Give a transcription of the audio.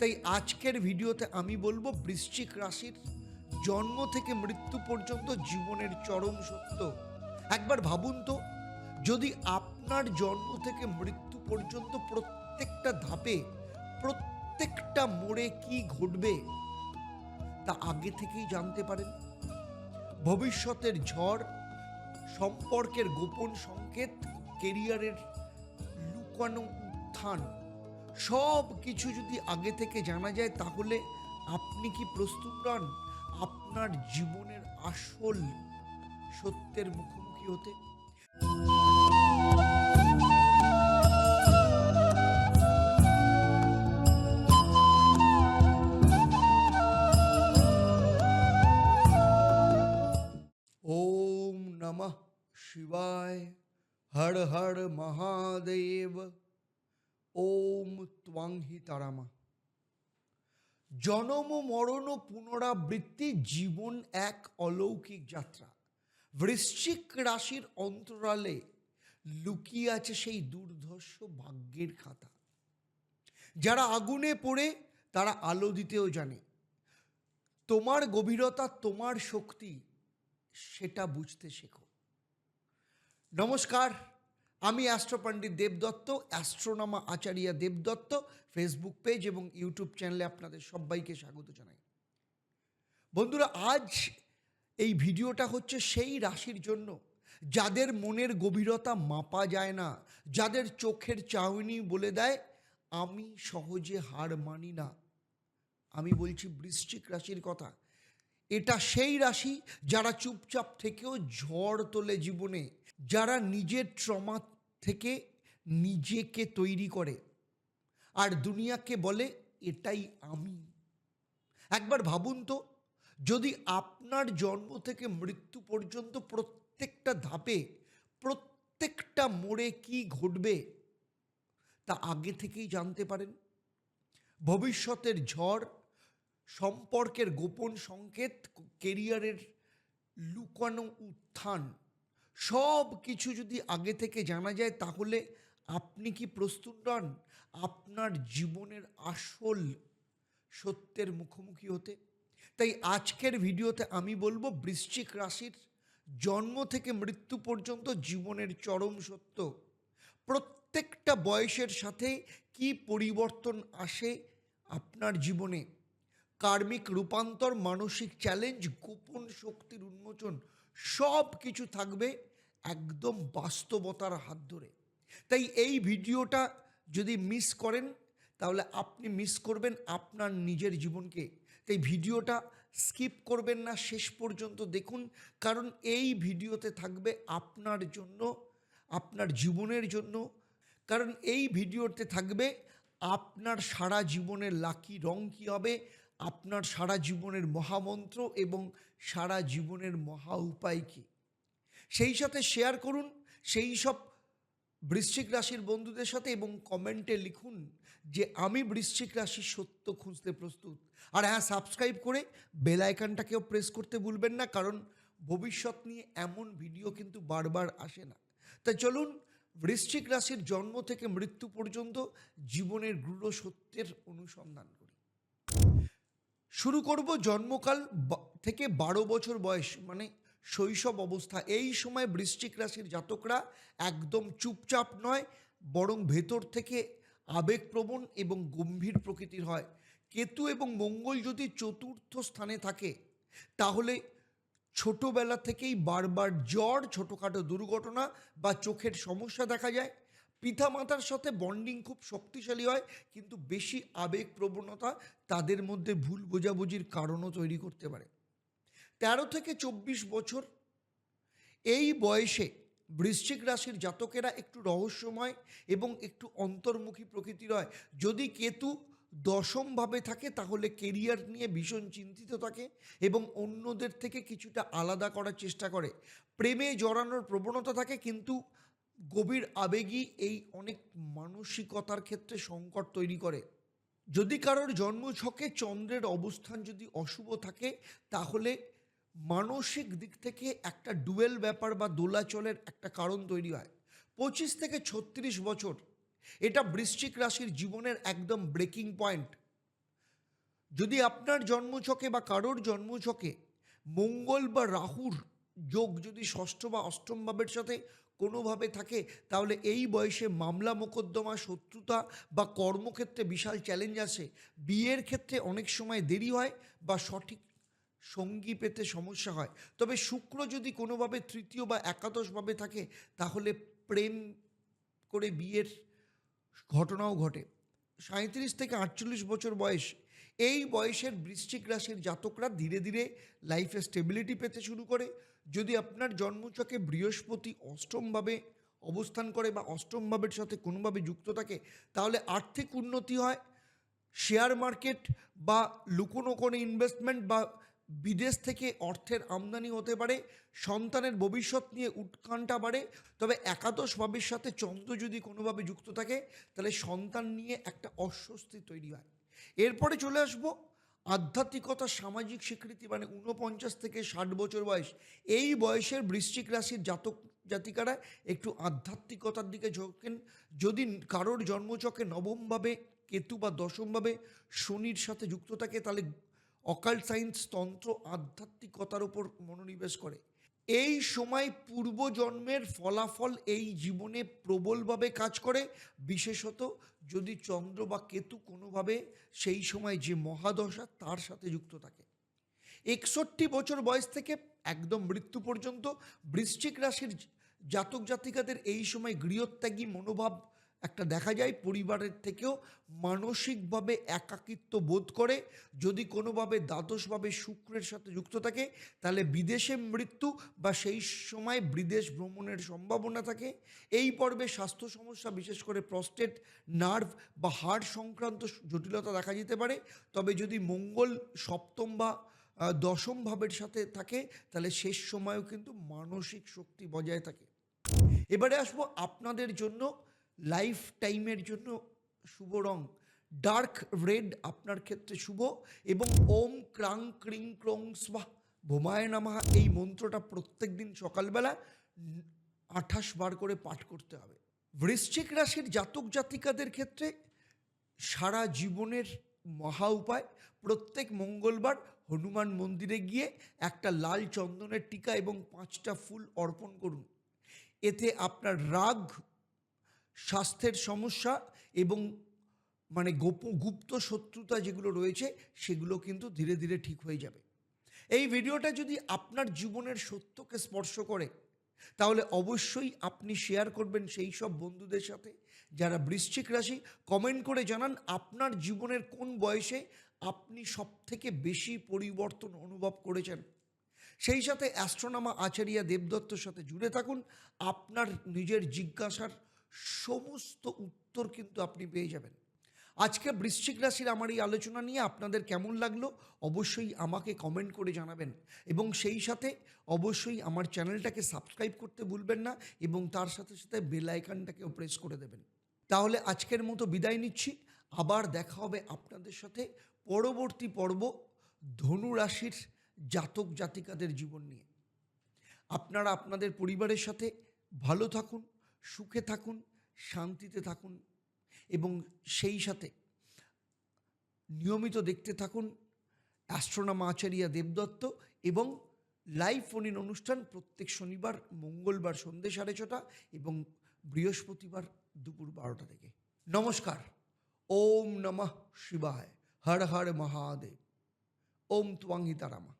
তাই আজকের ভিডিওতে আমি বলব বৃশ্চিক রাশির জন্ম থেকে মৃত্যু পর্যন্ত জীবনের চরম সত্য। একবার ভাবুন তো, যদি আপনার জন্ম থেকে মৃত্যু পর্যন্ত প্রত্যেকটা ধাপে প্রত্যেকটা মোড়ে কি ঘটবে তা আগে থেকেই জানতে পারেন। ভবিষ্যতের ঝড়, সম্পর্কের গোপন সংকেত কেরিয়ারের লুকানো উত্থান সব কিছু যদি আগে থেকে জানা যায়, তাহলে আপনি কি প্রস্তুত নন? আপনার জীবনের আসল সত্যের মুখোমুখি হতে? ওম নমঃ শিবায়। হর হর মহাদেব। ওম ত্বাংহি তারামা। জনম, মরণ, পুনরাবৃত্তি, জীবন এক অলৌকিক যাত্রা। বৃশ্চিক রাশির অন্তরালে লুকিয়ে আছে সেই দুর্ধর্ষ ভাগ্যের খাতা। যারা আগুনে পড়ে, তারা আলো দিতেও জানে। তোমার গভীরতা, তোমার শক্তি, সেটা বুঝতে শেখো। নমস্কার। আমি অ্যাস্ট্রো পণ্ডিত দেবদত্ত অ্যাস্ট্রোনামা আচারিয়া দেবদত্ত ফেসবুক পেজ এবং ইউটিউব চ্যানেলে আপনাদের সবাইকে স্বাগত জানাই। বন্ধুরা, আজ এই ভিডিওটা হচ্ছে সেই রাশির জন্য যাদের মনের গভীরতা মাপা যায় না, যাদের চোখের চাউনি বলে দেয়, আমি সহজে হার মানি না। আমি বলছি বৃশ্চিক রাশির কথা। এটা সেই রাশি যারা চুপচাপ থেকেও ঝড় তোলে জীবনে। যারা নিজের ট্রমা থেকে নিজেকে তৈরি করে। আর দুনিয়াকে বলে, এটাই আমি। একবার ভাবুন তো, যদি আপনার জন্ম থেকে মৃত্যু পর্যন্ত প্রত্যেকটা ধাপে প্রত্যেকটা মোড়ে কি ঘটবে, তা আগে থেকেই জানতে পারেন। ভবিষ্যতের ঝড়, সম্পর্কের গোপন সংকেত কেরিয়ারের লুকানো উত্থান সব কিছু যদি আগে থেকে জানা যায়, তাহলে আপনি কি প্রস্তুত নন? আপনার জীবনের আসল সত্যের মুখোমুখি হতে। তাই আজকের ভিডিওতে আমি বলব, বৃশ্চিক রাশির জন্ম থেকে মৃত্যু পর্যন্ত জীবনের চরম সত্য। প্রত্যেকটা বয়সের সাথে কি পরিবর্তন আসে আপনার জীবনে? কার্মিক রূপান্তর, মানসিক চ্যালেঞ্জ গোপন শক্তির উন্মোচন, সব কিছু থাকবে একদম বাস্তবতার হাত ধরে। তাই এই ভিডিওটা যদি মিস করেন, তাহলে আপনি মিস করবেন আপনার নিজের জীবনকে। তাই ভিডিওটা স্কিপ করবেন না, শেষ পর্যন্ত দেখুন, কারণ এই ভিডিওতে থাকবে আপনার জন্য, আপনার জীবনের জন্য। কারণ এই ভিডিওতে থাকবে আপনার সারা জীবনের লাকি রং কী হবে আপনার সারা জীবনের মহামন্ত্র এবং সারা জীবনের মহা উপায় কী? সেই সাথে শেয়ার করুন, সেই সব বৃশ্চিক রাশির বন্ধুদের সাথে এবং কমেন্টে লিখুন যে, আমি বৃশ্চিক রাশির সত্য খুঁজতে প্রস্তুত। আর হ্যাঁ সাবস্ক্রাইব করে বেল আইকনটাকেও প্রেস করতে ভুলবেন না, কারণ ভবিষ্যৎ নিয়ে এমন ভিডিও কিন্তু বারবার আসে না। তাই চলুন, বৃশ্চিক রাশির জন্ম থেকে মৃত্যু পর্যন্ত জীবনের গূঢ় সত্যের অনুসন্ধান করি। শুরু করব জন্মকাল থেকে বারো বছর বয়স মানে শৈশব অবস্থা। এই সময় বৃশ্চিক রাশির জাতকরা একদম চুপচাপ নয়, বরং ভেতর থেকে আবেগপ্রবণ এবং গম্ভীর প্রকৃতির হয়। কেতু এবং মঙ্গল যদি চতুর্থ স্থানে থাকে, তাহলে ছোটবেলা থেকেই বারবার জ্বর, ছোটোখাটো দুর্ঘটনা বা চোখের সমস্যা দেখা যায়। পিতামাতার সাথে বন্ডিং খুব শক্তিশালী হয়, কিন্তু বেশি আবেগ প্রবণতা তাদের মধ্যে ভুল বোঝাবুঝির কারণও তৈরি করতে পারে। তেরো থেকে চব্বিশ বছর, এই বয়সে বৃশ্চিক রাশির জাতকেরা একটু রহস্যময় এবং একটু অন্তর্মুখী প্রকৃতির হয়। যদি কেতু দশমভাবে থাকে, তাহলে কেরিয়ার নিয়ে ভীষণ চিন্তিত থাকে এবং অন্যদের থেকে কিছুটা আলাদা করার চেষ্টা করে। প্রেমে জড়ানোর প্রবণতা থাকে, কিন্তু গভীর আবেগই এই অনেক মানসিকতার ক্ষেত্রে সংকট তৈরি করে। যদি কারোর জন্মছকে চন্দ্রের অবস্থান যদি অশুভ থাকে, তাহলে মানসিক দিক থেকে একটা ডুয়েল ব্যাপার বা দোলাচলের একটা কারণ তৈরি হয়। পঁচিশ থেকে ছত্রিশ বছর, এটা বৃশ্চিক রাশির জীবনের একদম ব্রেকিং পয়েন্ট যদি আপনার জন্মছকে বা কারোর জন্মছকে মঙ্গল বা রাহুর যোগ যদি ষষ্ঠ বা অষ্টম ভাবের সাথে কোনোভাবে থাকে, তাহলে এই বয়সে মামলা, মোকদ্দমা, শত্রুতা বা কর্মক্ষেত্রে বিশাল চ্যালেঞ্জ আসে বিয়ের ক্ষেত্রে অনেক সময় দেরি হয় বা সঠিক সঙ্গী পেতে সমস্যা হয়। তবে শুক্র যদি কোনোভাবে তৃতীয় বা একাদশভাবে থাকে, তাহলে প্রেম করে বিয়ের ঘটনাও ঘটে। সাঁত্রিশ থেকে আটচল্লিশ বছর বয়স। এই বয়সের বৃশ্চিক রাশির জাতকরা ধীরে ধীরে লাইফে স্টেবিলিটি পেতে শুরু করে। যদি আপনার জন্মচকে বৃহস্পতি অষ্টমভাবে অবস্থান করে বা অষ্টমভাবের সাথে কোনোভাবে যুক্ত থাকে, তাহলে আর্থিক উন্নতি হয়, শেয়ার মার্কেট বা লুকোনো কোনো ইনভেস্টমেন্ট বা বিদেশ থেকে অর্থের আমদানি হতে পারে, সন্তানের ভবিষ্যৎ নিয়ে উৎকণ্ঠা বাড়ে, তবে একাদশ ভাবের সাথে চন্দ্র যদি কোনোভাবে যুক্ত থাকে, তাহলে সন্তান নিয়ে একটা অস্বস্তি তৈরি হয়। এরপরে চলে আসব আধ্যাত্মিকতা, সামাজিক স্বীকৃতি মানে ঊনপঞ্চাশ থেকে ষাট বছর বয়স, এই বয়সের বৃশ্চিক রাশির জাতক জাতিকারা একটু আধ্যাত্মিকতার দিকে ঝোঁকেন। যদি কারোর জন্মচকে নবমভাবে কেতু বা দশমভাবে শনির সাথে যুক্ত থাকে, তাহলে অকাল্ট সায়েন্স তন্ত্র আধ্যাত্মিকতার উপর মনোনিবেশ করে। এই সময় পূর্বজন্মের ফলাফল এই জীবনে প্রবলভাবে কাজ করে। বিশেষত যদি চন্দ্র বা কেতু কোনোভাবে সেই সময় যে মহাদশা, তার সাথে যুক্ত থাকে। একষট্টি বছর বয়স থেকে একদম মৃত্যু পর্যন্ত বৃশ্চিক রাশির জাতক জাতিকাদের এই সময় গৃহত্যাগী মনোভাব একটা দেখা যায় পরিবারের থেকেও মানসিকভাবে একাকিত্ব বোধ করে, যদি কোনোভাবে দ্বাদশভাবে শুক্রের সাথে যুক্ত থাকে, তাহলে বিদেশে মৃত্যু বা সেই সময় বিদেশ ভ্রমণের সম্ভাবনা থাকে। এই পর্বে স্বাস্থ্য সমস্যা, বিশেষ করে প্রস্টেট, নার্ভ বা হাড় সংক্রান্ত জটিলতা দেখা যেতে পারে। তবে যদি মঙ্গল সপ্তম বা দশম ভাবের সাথে থাকে, তাহলে শেষ সময়ও কিন্তু মানসিক শক্তি বজায় থাকে। এবারে আসব আপনাদের জন্য লাইফ টাইমের জন্য শুভ রং। ডার্ক রেড আপনার ক্ষেত্রে শুভ এবং ওম ক্রাং ক্রিং ক্রং স্বাহ। ভোমায় নামাহা এই মন্ত্রটা প্রত্যেক দিন সকালবেলা আঠাশ বার করে পাঠ করতে হবে। বৃশ্চিক রাশির জাতক জাতিকাদের ক্ষেত্রে সারা জীবনের মহা উপায়, প্রত্যেক মঙ্গলবার হনুমান মন্দিরে গিয়ে একটা লাল চন্দনের টিকা এবং পাঁচটা ফুল অর্পণ করুন। এতে আপনার রাগ স্বাস্থ্যের সমস্যা এবং মানে গোপ, গুপ্ত শত্রুতা যেগুলো রয়েছে সেগুলো কিন্তু ধীরে ধীরে ঠিক হয়ে যাবে। এই ভিডিওটা যদি আপনার জীবনের সত্যকে স্পর্শ করে, তাহলে অবশ্যই আপনি শেয়ার করবেন সেই সব বন্ধুদের সাথে যারা বৃশ্চিক রাশি। কমেন্ট করে জানান আপনার জীবনের কোন বয়সে আপনি সব থেকে বেশি পরিবর্তন অনুভব করেছেন। সেই সাথে অ্যাস্ট্রোনামা আচারিয়া দেবদত্তর সাথে জুড়ে থাকুন। আপনার নিজের জিজ্ঞাসার সমস্ত উত্তর কিন্তু আপনি পেয়ে যাবেন। আজকে বৃশ্চিক রাশির আমার এই আলোচনা নিয়ে আপনাদের কেমন লাগল অবশ্যই আমাকে কমেন্ট করে জানাবেন। এবং সেই সাথে অবশ্যই আমার চ্যানেলটাকে সাবস্ক্রাইব করতে ভুলবেন না এবং তার সাথে সাথে বেল আইকনটাকেও প্রেস করে দেবেন। তাহলে আজকের মতো বিদায় নিচ্ছি। আবার দেখা হবে আপনাদের সাথে পরবর্তী পর্ব ধনু রাশির জাতক জাতিকাদের জীবন নিয়ে। আপনারা আপনাদের পরিবারের সাথে ভালো থাকুন। সুখে থাকুন, শান্তিতে থাকুন এবং সেই সাথে নিয়মিত দেখতে থাকুন অ্যাস্ট্রোনামা আচারিয়া দেবদত্ত এবং লাইভ ফোন ইন অনুষ্ঠান প্রত্যেক শনিবার, মঙ্গলবার সন্ধ্যে সাড়ে ছটা এবং বৃহস্পতিবার দুপুর বারোটা থেকে। নমস্কার। ওম নমঃ শিবায়। হর হর মহাদেব। ওম ত্বাঙ্গিতারামা